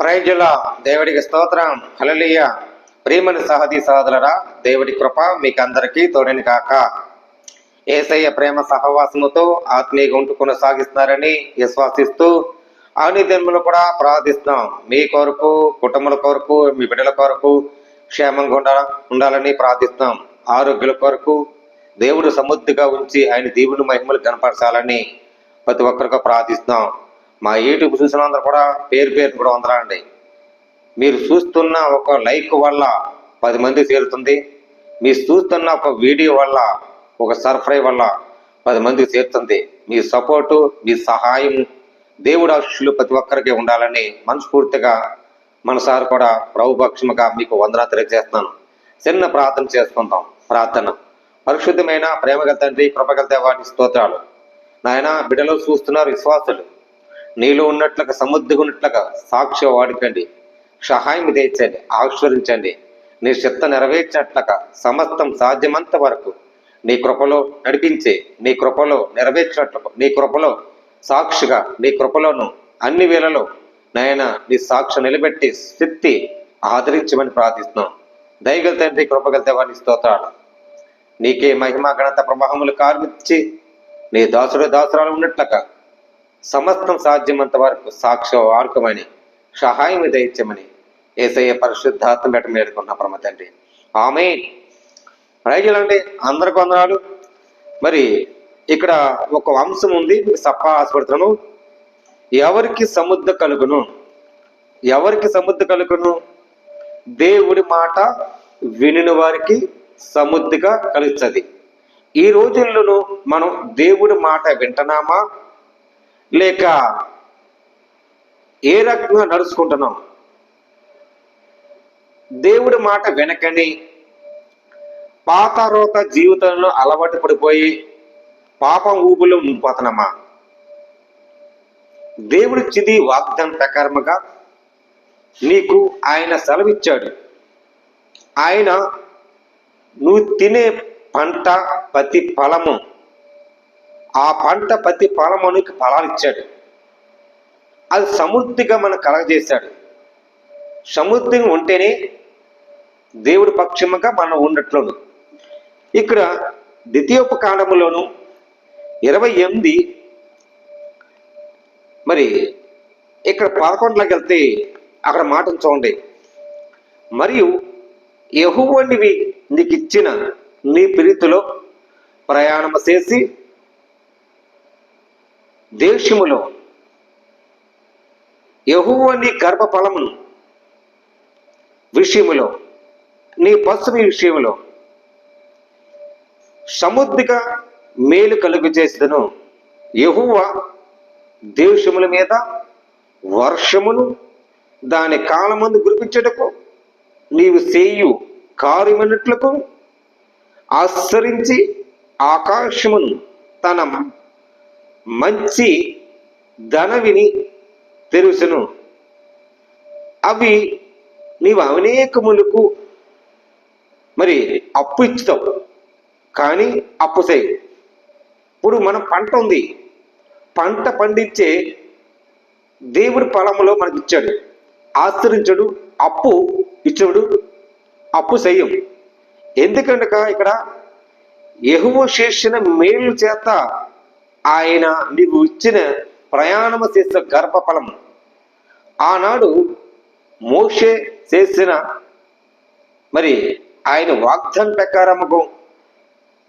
ప్రైజుల దేవుడికి స్తోత్రం. హలలియ ప్రియమని సహది సహదులరా దేవుడి కృప మీకు అందరికీ తోడని కాక ఏసయ్య ప్రేమ సహవాసముతో ఆత్మీయ గుంటు కొనసాగిస్తున్నారని విశ్వాసిస్తూ అనిదినములు కూడా ప్రార్థిస్తున్నాం. మీ కొరకు కుటుంబాల కొరకు మీ బిడ్డల కొరకు క్షేమంగా ఉండాల ఉండాలని ప్రార్థిస్తున్నాం. ఆరోగ్యుల కొరకు దేవుడు సమృద్ధిగా ఉంచి ఆయన దేవుని మహిమలు కనపరచాలని ప్రతి ఒక్కరికి ప్రార్థిస్తున్నాం. మా యూట్యూబ్ చూసిన అందరూ కూడా పేరు పేరు కూడా వందరండి మీరు చూస్తున్న ఒక లైక్ వల్ల పది మంది చేరుతుంది. మీరు చూస్తున్న ఒక వీడియో వల్ల ఒక సర్ప్రైజ్ వల్ల పది మందికి చేరుతుంది. మీ సపోర్టు మీ సహాయం దేవుడు ఆశీస్సులు ప్రతి ఒక్కరికి ఉండాలని మనస్ఫూర్తిగా మనసారి కూడా ప్రభుపక్షముగా మీకు వందనా తెలియజేస్తున్నాను. చిన్న ప్రార్థన చేసుకుందాం. ప్రార్థన. పరిశుద్ధమైన ప్రేమగల తండ్రి కృపగల దేవాటి స్తోత్రాలు. నాయన బిడ్డలు చూస్తున్నారు విశ్వాసులు. నీలో ఉన్నట్లుగా సముద్రం ఉన్నట్లుగా సాక్షి వాడుకండి సహాయం తెచ్చండి ఆశ్వరించండి నీ చిత్త నెరవేర్చినట్లుగా సమస్తం సాధ్యమంత వరకు నీ కృపలో నడిపించి నీ కృపలో నెరవేర్చినట్లు నీ కృపలో సాక్షిగా నీ కృపలోను అన్ని వేళలో నాయన నీ సాక్షి నిలబెట్టి శక్తి ఆదరించమని ప్రార్థిస్తున్నాం. దయగల తండ్రి కృపగల దేవాన్ని స్తోత్రాలు. నీకే మహిమ గణత ప్రవాహములు కార్మించి నీ దాసుడు దాసురాలు ఉన్నట్లుగా సమస్తం సాధ్యమంత వరకు సాక్ష్య వాడుకమని సహాయం దయచమని ఏసయ్య పరిశుద్ధాత్మ పెట్ట మేడుకున్న పరమ తండ్రి. ఆమె రైతులండి అందరికి వందనాలు. మరి ఇక్కడ ఒక వంశం ఉంది సప్ప ఆసుపత్రులను. ఎవరికి సముద్ర కలుగును? ఎవరికి సముద్ర కలుగును? దేవుడి మాట వినిన వారికి సముద్రిగా కలుగుతుంది ఈ రోజుల్లోనూ మనం దేవుడి మాట వింటున్నామా? లేక ఏ రకంగా నడుచుకుంటున్నాం? దేవుడి మాట వెనకని పాతారోత జీవితంలో అలవాటు పడిపోయి పాపం ఊబులో ఉండిపోతున్నామా? దేవుడిచ్చిది వాగ్దానం ప్రకారముగా నీకు ఆయన సెలవిచ్చాడు. ఆయన నువ్వు తినే పంట ప్రతి ఫలము ఆ పంట ప్రతి ఫలమునికి ఫలాలు ఇచ్చాడు. అది సమృద్ధిగా మనం కలగజేశాడు. సమృద్ధిగా ఉంటేనే దేవుడి పక్షముగా మనం ఉన్నట్లును ఇక్కడ ద్వితీయోపకాండములోను ఇరవై ఎనిమిది మరి ఇక్కడ పదకొండులోకి వెళ్తే అక్కడ మాటను చూడండి మరియు యహువంటివి నీకు ఇచ్చిన నీ ప్రీతిలో ప్రయాణము చేసి దేశములో యహువ నీ గర్భఫలమును విషయములో నీ పశువు విషయములో సముద్రిక మేలు కలుగు చేసేదను యహువ దేశముల మీద వర్షమును దాని కాలమందు గురిపించటకు నీవు చేయు కార్యమన్నట్లకు ఆశ్రయించి ఆకాశమును తన మంచి ధనవిని తెలుసును అవి నీవు అనేకములకు మరి అప్పు ఇచ్చుతావు. కానీ అప్పు చేయవు ఇప్పుడు మన పంట ఉంది. పంట పండించే దేవుడి పొలంలో మనకి ఇచ్చాడు ఆశ్రయించడు అప్పు ఇచ్చాడు అప్పు చేయం ఎందుకంటే ఇక్కడ ఎహువ చేసిన మేలు చేత ఆయన నీకు ఇచ్చిన ప్రయాణము చేసిన గర్భఫలం ఆనాడు మోషే చేసిన మరి ఆయన వాగ్దాన ప్రకారముకు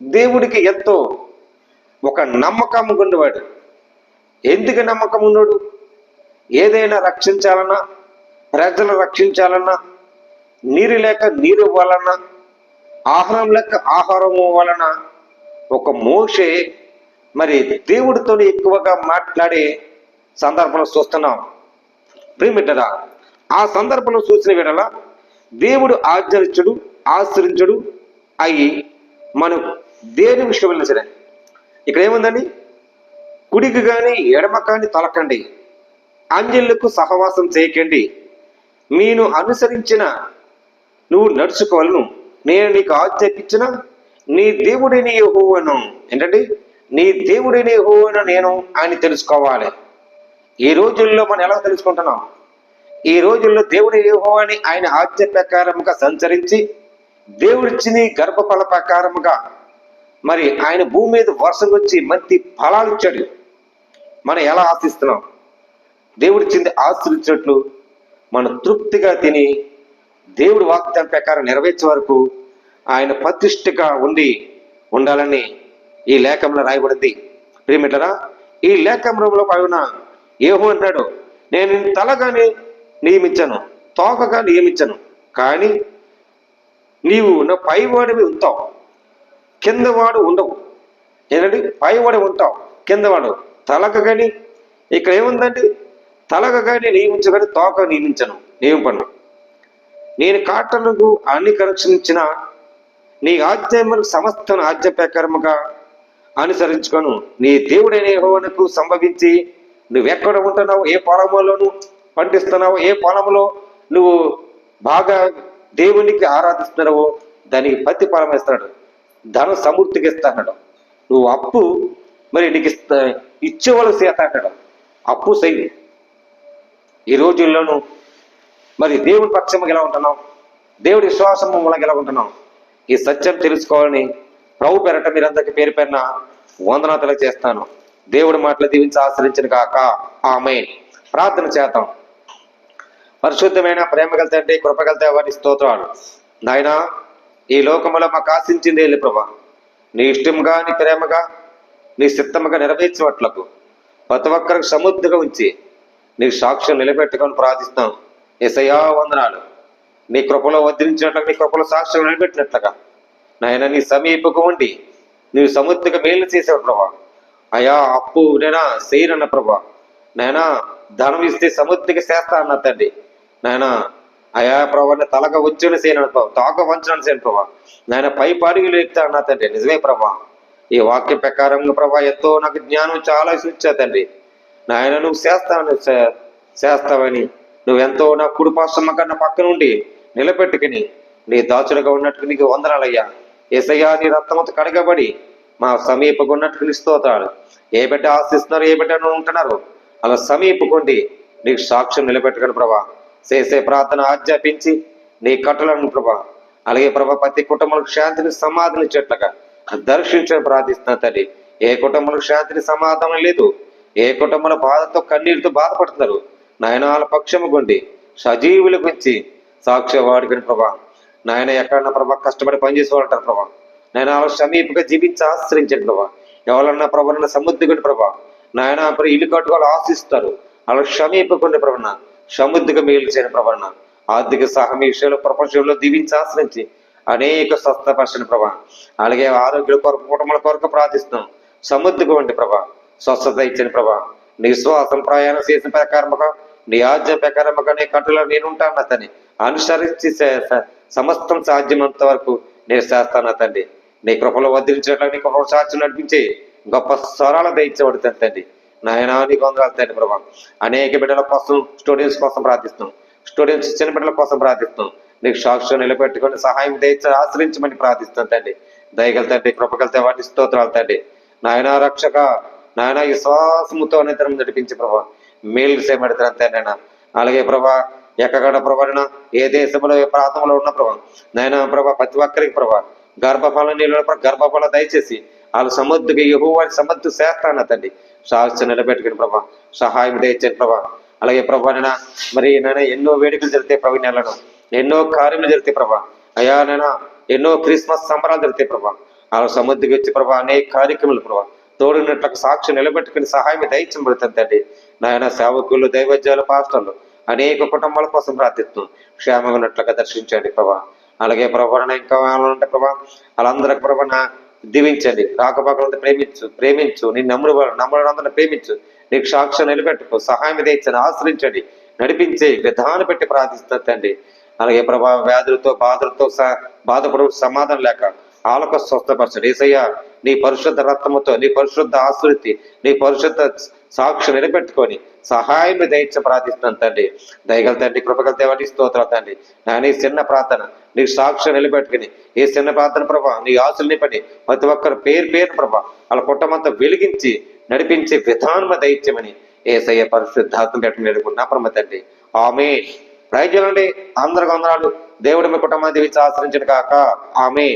దేవుడికి ఎంతో ఒక నమ్మకం ఉండేవాడు ఎందుకు నమ్మకం ఉన్నాడు ఏదైనా రక్షించాలన్నా ప్రజలు రక్షించాలన్నా నీరు లేక నీరు ఇవ్వాలన్నా ఆహారం లేక ఆహారం వలన ఒక మోషే మరి దేవుడితో ఎక్కువగా మాట్లాడే సందర్భంలో చూస్తున్నాం. ప్రియమిట్టరా ఆ సందర్భంలో చూసిన విడల దేవుడు ఆచరించడు ఆశ్రయించడు అయి మనం దేని విషయంలో సరే. ఇక్కడ ఏముందండి? కుడికి కానీ ఎడమ కానీ తొలకండి. అంజలకు సహవాసం చేయకండి. నేను అనుసరించిన నువ్వు నడుచుకోవాలను. నేను నీకు ఆజ్ఞాపించిన నీ దేవుడిని యహోవను. ఏంటండి? నీ దేవుడిని యెహోవాను నేను ఆయన తెలుసుకోవాలి. ఈ రోజుల్లో మనం ఎలా తెలుసుకుంటున్నాం? ఈ రోజుల్లో దేవుడి యెహోవాని ఆయన ఆజ్ఞ ప్రకారముగా సంచరించి దేవుడిచ్చిన ఈ గర్భఫల ప్రకారముగా మరి ఆయన భూమి మీద వర్షం వచ్చి మంచి ఫలాలు ఇచ్చాడు. మనం ఎలా ఆశిస్తున్నాం? దేవుడిచ్చింది ఆశ్రయించినట్లు మనం తృప్తిగా తిని దేవుడి వాగ్దానం ప్రకారం నెరవేర్చే వరకు ఆయన ప్రతిష్టగా ఉండి ఉండాలని ఈ లేఖంలో రాయబడింది. ప్రియమిట్లరా ఈ లేఖంలో పైన ఏహో అంటాడు నేను నిన్ను తలగానే నియమించను తోకగా నియమించను కానీ నీవు నా పైవాడివి ఉంటావు కిందవాడు ఉండవు. ఏంటండి? పైవాడు ఉంటావు కిందవాడు తలక కానీ ఇక్కడ ఏముందండి? తలక కానీ నియమించగానే తోక నియమించను నియమింపను. నేను కాటలకు అన్ని కరక్షించిన నీ ఆజ్ఞములకు సమస్తను ఆజ్ఞ ప్రకారముగా అనుసరించుకొను. నీ దేవుడైన యహోవనకు సంభవించి నువ్వెక్కడ ఉంటున్నావు? ఏ పొలంలోను పండిస్తున్నావు? ఏ పొలంలో నువ్వు బాగా దేవునికి ఆరాధిస్తున్నావో దానికి ప్రతి ఫలం ఇస్తాడు. ధన సమృద్ధికి ఇస్తాడు. నువ్వు అప్పు మరి నీకు ఇస్తా ఇచ్చేవాళ్ళు చేత అప్పు సై ఈ రోజుల్లోనూ మరి దేవుడి పక్షము ఎలా ఉంటున్నాం దేవుడి విశ్వాసం మూలంగా ఎలా ఉంటున్నాం ఈ సత్యం తెలుసుకోవాలని ప్రభు పెరట మీరందరికీ పేరు పెరిన వందనాతలు చేస్తాను. దేవుడి మాటలు దీవించి ఆశ్రయించిన కాక ఆమె ప్రార్థన చేద్దాం. పరిశుద్ధమైన ప్రేమ కలితే కృప కలితే వారి స్తోత్రాలు. నాయన ఈ లోకంలో మాకు ఆశించింది వెళ్ళి ప్రభా. నీ ఇష్టంగా నీ ప్రేమగా నీ సిద్ధముగా నెరవేర్చవట్లకు ప్రతి ఒక్కరికి సమృద్ధిగా ఉంచి నీ సాక్ష్యం నిలబెట్టుకొని ప్రార్థిస్తాం. ఎసయా వందనాలు. నీ కృపలో వదిలించినట్లుగా నీ కృపలో సాక్ష్యం నిలబెట్టినట్లుగా. నాయన నీ సమీపకు ఉండి నీవు సముద్రకు మేలు చేసావు ప్రభా. అయా అప్పు నేనా చేయనన్న ప్రభా. నాయనా ధనం ఇస్తే సముద్రకి చేస్తా అన్న తండ్రి. నాయన అయా ప్రభాని తలక వచ్చుని చేయను ప్రభా తాక వంచనని చేయను ప్రభా. నాయన పై పాడుగులు ఎత్తా అన్న తండ్రి. నిజమే ప్రభా. ఈ వాక్య ప్రకారంగా ప్రభా ఎంతో నాకు జ్ఞానం చాలా సూచా తండ్రి. నాయన నువ్వు చేస్తావు చేస్తావని నువ్వెంతో నా కుడిపాశ్రమ కన్నా పక్కనుండి నిలబెట్టుకుని నీ దాచుడుగా ఉన్నట్టు నీకు వందనాలయ్యా. ఏసయ్యా నీ రక్తంతో కడగబడి మా సమీపకున్నట్లు నిస్తోతాడు ఏ బిడ్డ ఆశిస్తున్నారు ఏ బిడ్డ ఉంటున్నారు? అలా సమీపకుండి నీకు సాక్ష్యం నిలబెట్టుకుని ప్రభా. చేసే ప్రార్థన ఆజ్ఞాపించి నీ కట్టలను ప్రభా. అలాగే ప్రభా ప్రతి కుటుంబాలకు శాంతిని సమాధానం ఇచ్చేట్లుగా దర్శించని ప్రార్థిస్తున్నా తల్లి. ఏ కుటుంబంలో శాంతిని సమాధానం లేదు ఏ కుటుంబంలో బాధతో కన్నీటితో బాధపడుతున్నారు నయనాల పక్షము గుండి సజీవుల గురించి సాక్ష్య వాడుకుని ప్రభా. నాయన ఎక్కడన్నా ప్రభా కష్టపడి పనిచేసేవాళ్ళంటారు ప్రభా. నాయన వాళ్ళ సమీపగా జీవించి ఆశ్రయించండి ప్రభా. ఎవరన్నా ప్రభా సముద్రగుడి ప్రభా. నాయన అప్పుడు ఇల్లు కట్టుకోవాలి ఆశిస్తారు. అలా క్షమీపకుండా ప్రభన సముద్రగా మేలు చేయని ప్రభన ఆర్థిక సహం విషయంలో ప్రపంచంలో దీవించి ఆశ్రయించి అనేక స్వస్థపరచని ప్రభా. అలాగే ఆరోగ్య కొరకు కుటుంబాల కొరకు ప్రార్థిస్తున్నాం. సముద్రగా ఉండి ప్రభా. స్వస్థత ఇచ్చిన ప్రభా. నీ ప్రయాణం చేసిన ప్రకారముగా నీ ఆజ్ఞ ప్రకారముగా నీ కట్టులో నేను ఉంటాను అతని. అనుసరించి సమస్తం సాధ్యమంత వరకు నేను చేస్తాను తండ్రి? నీ కృపలో వదిలించినట్లు నీ కృపలో సాధ్యం నడిపించి గొప్ప స్వరాల దయచేవాడు తండ్రి నాయనా నీ వందరాలు తండ్రి ప్రభా. అనేక బిడ్డల కోసం స్టూడెంట్స్ కోసం ప్రార్థిస్తాం స్టూడెంట్స్ చిన్న బిడ్డల కోసం ప్రార్థిస్తాం నీకు సాక్ష్యం నిలబెట్టుకొని సహాయం దయచి ఆశ్రయించమని ప్రార్థిస్తాను తండ్రి. దయగల తండ్రి కృపగలితే వాటి స్తోత్రాలు తండ్రి. నాయన రక్షక నాయన విశ్వాసముతో నిద్రం నడిపించి ప్రభా. మేలు చేయబడతాను తండ్రి నాయన. అలాగే ప్రభా ఎక్కడ ప్రభాన ఏ దేశంలో ఏ ప్రాంతంలో ఉన్న ప్రభా? నాయన ప్రభా ప్రతి ఒక్కరికి ప్రభా. గర్భఫల నీళ్ళు గర్భఫల దయచేసి వాళ్ళు సముద్రకి వాళ్ళు సమర్థు చేస్తాను తండ్రి. సాహస్యం నిలబెట్టుకుని ప్రభా సహాయం దయచేయండి ప్రభా. అలాగే ప్రభా మరి నైనా ఎన్నో వేడుకలు జరుగుతాయి ప్రభు నెలను ఎన్నో కార్యములు జరుగుతాయి ప్రభా. అయ్యా నైనా ఎన్నో క్రిస్మస్ సంబరాలు జరుగుతాయి ప్రభా. వాళ్ళ సముద్రకి వచ్చి ప్రభా అనేక కార్యక్రమాలు ప్రభా. తోడున్నట్లకు సాక్షి నిలబెట్టుకుని సహాయం దయచబడుతుంది తండ్రి. నాయన సేవకులు దైవజ్యాలు పాస్టర్లు అనేక కుటుంబాల కోసం ప్రార్థిస్తున్నాం క్షేమంగా ఉన్నట్లుగా దర్శించండి ప్రభా. అలాగే ప్రభా ఇంకా ఉంటే ప్రభా వాళ్ళందరికి ప్రభా నా దీవించండి. రాకపోకలంతా ప్రేమించు ప్రేమించు నీ నమ్ముడు నమ్ముడు ప్రేమించు. నీకు సాక్ష్యం నిలబెట్టుకో సహాయం తెచ్చని ఆశ్రయించండి నడిపించే విధానం పెట్టి ప్రార్థిస్తున్నా తండ్రి. అలాగే ప్రభా వ్యాధులతో బాధలతో బాధపడు సమాధానం లేక ఆలకు స్వస్థపరచండి. ఏసయ్య నీ పరిశుద్ధ రత్నముతో నీ పరిశుద్ధ ఆశృతి నీ పరిశుద్ధ సాక్షి నిలబెట్టుకొని సహాయం దయచ ప్రార్థిస్తున్నాను తండ్రి. దయగల తండ్రి కృపగల దేవాటి స్తోత్రాలు తండ్రి. నా చిన్న ప్రార్థన నీ సాక్షి నిలబెట్టుకుని ఈ చిన్న ప్రార్థన ప్రభా నీ ఆశల్ని పని ప్రతి ఒక్కరు పేరు పేరు ప్రభా వాళ్ళ కుటుంబంతో వెలిగించి నడిపించే విధానం దయచమని ఏసయ్య పరిశుద్ధాత్మ పెట్టిన వేడుకున్నా ప్రమ తండ్రి. ఆమె ప్రయోజనండి అందరు వందనాలు. దేవుడు మీ కుటుంబాన్ని దీవించి ఆశ్రయించడు కాక ఆమె